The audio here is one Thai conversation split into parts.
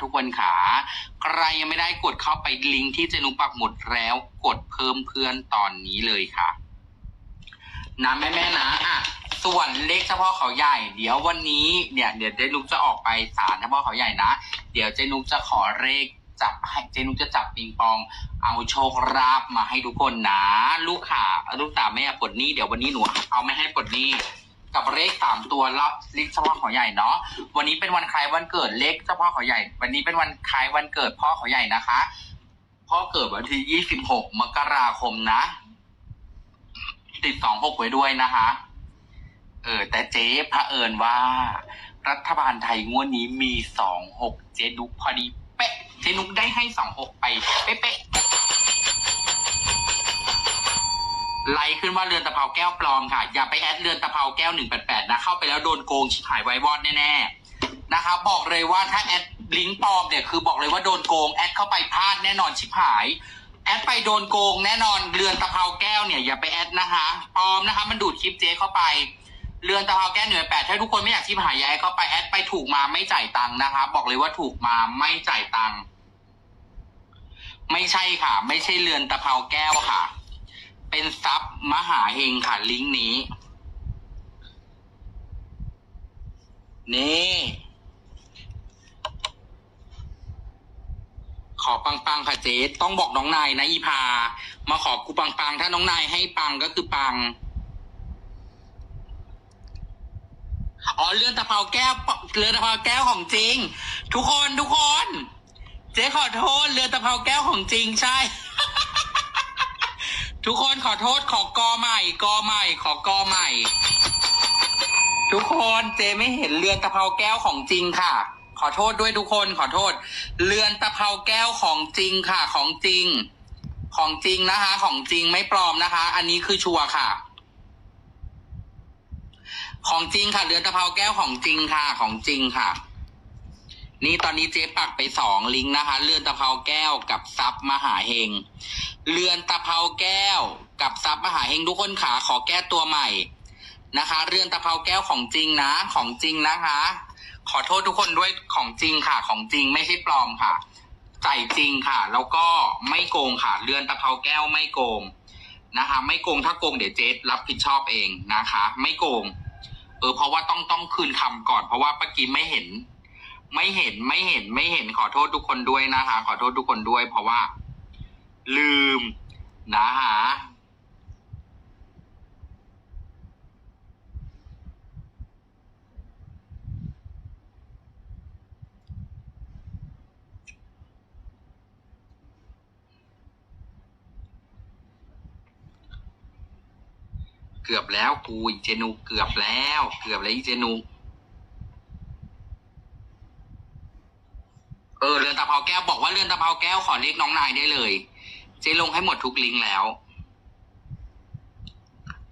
ทุกคนขา ใครยังไม่ได้กดเข้าไปลิงก์ที่เจนุปักหมดแล้ว กดเพิ่มเพื่อนตอนนี้เลยค่ะนะแม่แม่ๆนะอะส่วนเลขเฉพาะเขาใหญ่ เดี๋ยววันนี้เนี่ยเดี๋ยวเจนุกจะออกไปศาลเฉพาะเขาใหญ่นะ เดี๋ยวเจนุกจะขอเลขจับให้เจนุกจะจับปิงปอง เอาโชคราบมาให้ทุกคนนะ ลูกค่ะลูกตาแม่ปลดหนี้เดี๋ยววันนี้หนูเอาไม่ให้ปลดหนี้ กับเลขสามตัวรับเลขเฉพาะเขาใหญ่เนาะวันนี้เป็นวันคล้ายวันเกิดเลขเฉพาะเขาใหญ่ วันนี้เป็นวันคล้ายวันเกิดพ่อเขาใหญ่นะคะ พ่อเกิดวันที่ยี่สิบหกมกราคมนะติดสองหกไว้ด้วยนะคะ เออ แต่เจ๊พระเผอิญว่า รัฐบาลไทยงวดนี้มีสองหกเจนุกพอดี เป๊ะ เจ๊นุกได้ให้สองหกไป เป๊ะๆ ไลค์ขึ้นว่าเรือนตะเภาแก้วปลอมค่ะ อย่าไปแอดเรือนตะเภาแก้วหนึ่งแปดแปดนะ เข้าไปแล้วโดนโกงชิบหายไวายวอดแน่ๆนะคะบอกเลยว่าถ้าแอดลิงก์ปลอมเนี่ยคือบอกเลยว่าโดนโกงแอดเข้าไปพลาดแน่นอนชิบหาย แอดไปโดนโกงแน่นอนเรือนตะเภาแก้วเนี่ยอย่าไปแอดนะคะปลอมนะคะ มันดูดคลิปเจ๊เข้าไปเรือนตะเภาแก้วเหนือแปดถ้าทุกคนไม่อยากชิบหายย้ายเข้าไปแอดไปถูกมาไม่จ่ายตังค์นะคะ บอกเลยว่าถูกมาไม่จ่ายตังค์ไม่ใช่ค่ะ ไม่ใช่เรือนตะเภาแก้วค่ะ เป็นซับมหาเฮงค่ะ ลิงก์นี้ นี่ ขอปังๆค่ะเจ๊ต้องบอกน้องนายนะอีพา มาขอกูปังๆ ถ้าน้องนายให้ปังก็คือปังอ๋อเรือนตะเภาแก้วเรือนตะเภาแก้วของจริง ทุกคนทุกคน เจ๊ขอโทษเรือนตะเภาแก้วของจริงใช่ ทุกคนขอโทษขอกอใหม่ กอใหม่ ขอกอใหม่ ทุกคนเจไม่เห็นเรือนตะเภาแก้วของจริงค่ะ ขอโทษด้วยทุกคนขอโทษ เรือนตะเภาแก้วของจริงค่ะ ของจริง ของจริงนะคะ ของจริงไม่ปลอมนะคะ อันนี้คือชัวร์ค่ะ ของจริงค่ะ เรือนตะเภาแก้วของจริงค่ะ ของจริงค่ะนี่ตอนนี้เจ๊ปักไปสองลิงก์นะคะเรือนตะเภาแก้วกับซับมหาเฮง เรือนตะเภาแก้วกับซับมหาเฮงทุกคนขาขอแก้ตัวใหม่นะคะ เรือนตะเภาแก้วของจริงนะ ของจริงนะคะ ขอโทษทุกคนด้วยของจริงค่ะ ของจริงไม่ใช่ปลอมค่ะจ่ายจริงค่ะ แล้วก็ไม่โกงค่ะ เรือนตะเภาแก้วไม่โกงนะคะ ไม่โกงถ้าโกงเดี๋ยวเจ๊รับผิดชอบเองนะคะ ไม่โกง เออ เพราะว่าต้องต้องคืนคำก่อน เพราะว่าเมื่อกี้ไม่เห็น ไม่เห็นไม่เห็นไม่เห็นขอโทษทุกคนด้วยนะคะ ขอโทษทุกคนด้วย เพราะว่า ลืม หนะคะเกือบแล้วกูอีเจนูเกือบแล้ว เกือบแล้วอีเจนูเออเรือนตะเภาแก้วบอกว่าเรือนตะเภาแก้วขอเรียกน้องนายได้เลย เจ๊ลงให้หมดทุกลิงก์แล้ว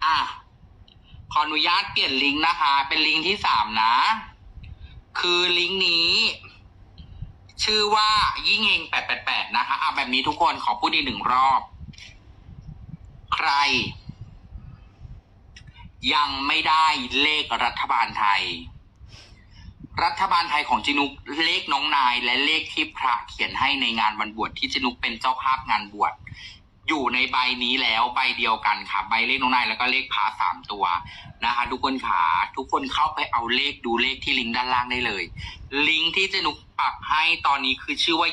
อะ ขออนุญาตเปลี่ยนลิงก์นะคะ เป็นลิงก์ที่สามนะ คือลิงก์นี้ ชื่อว่ายิ่งเฮงแปดแปดแปดนะคะ อะแบบนี้ทุกคนขอพูดอีกหนึ่งรอบ ใคร ยังไม่ได้เลขรัฐบาลไทย รัฐบาลไทยของจินุกเลขน้องนาย และเลขที่พระเขียนให้ในงานวันบวชที่จินุกเป็นเจ้าภาพงานบวชอยู่ในใบนี้แล้วใบเดียวกันค่ะ ใบเลขน้องนายแล้วก็เลขพระสามตัวนะคะ ทุกคนขาทุกคนเข้าไปเอาเลขดูเลขที่ลิงก์ด้านล่างได้เลย ลิงก์ที่จินุกปักให้ตอนนี้คือชื่อว่า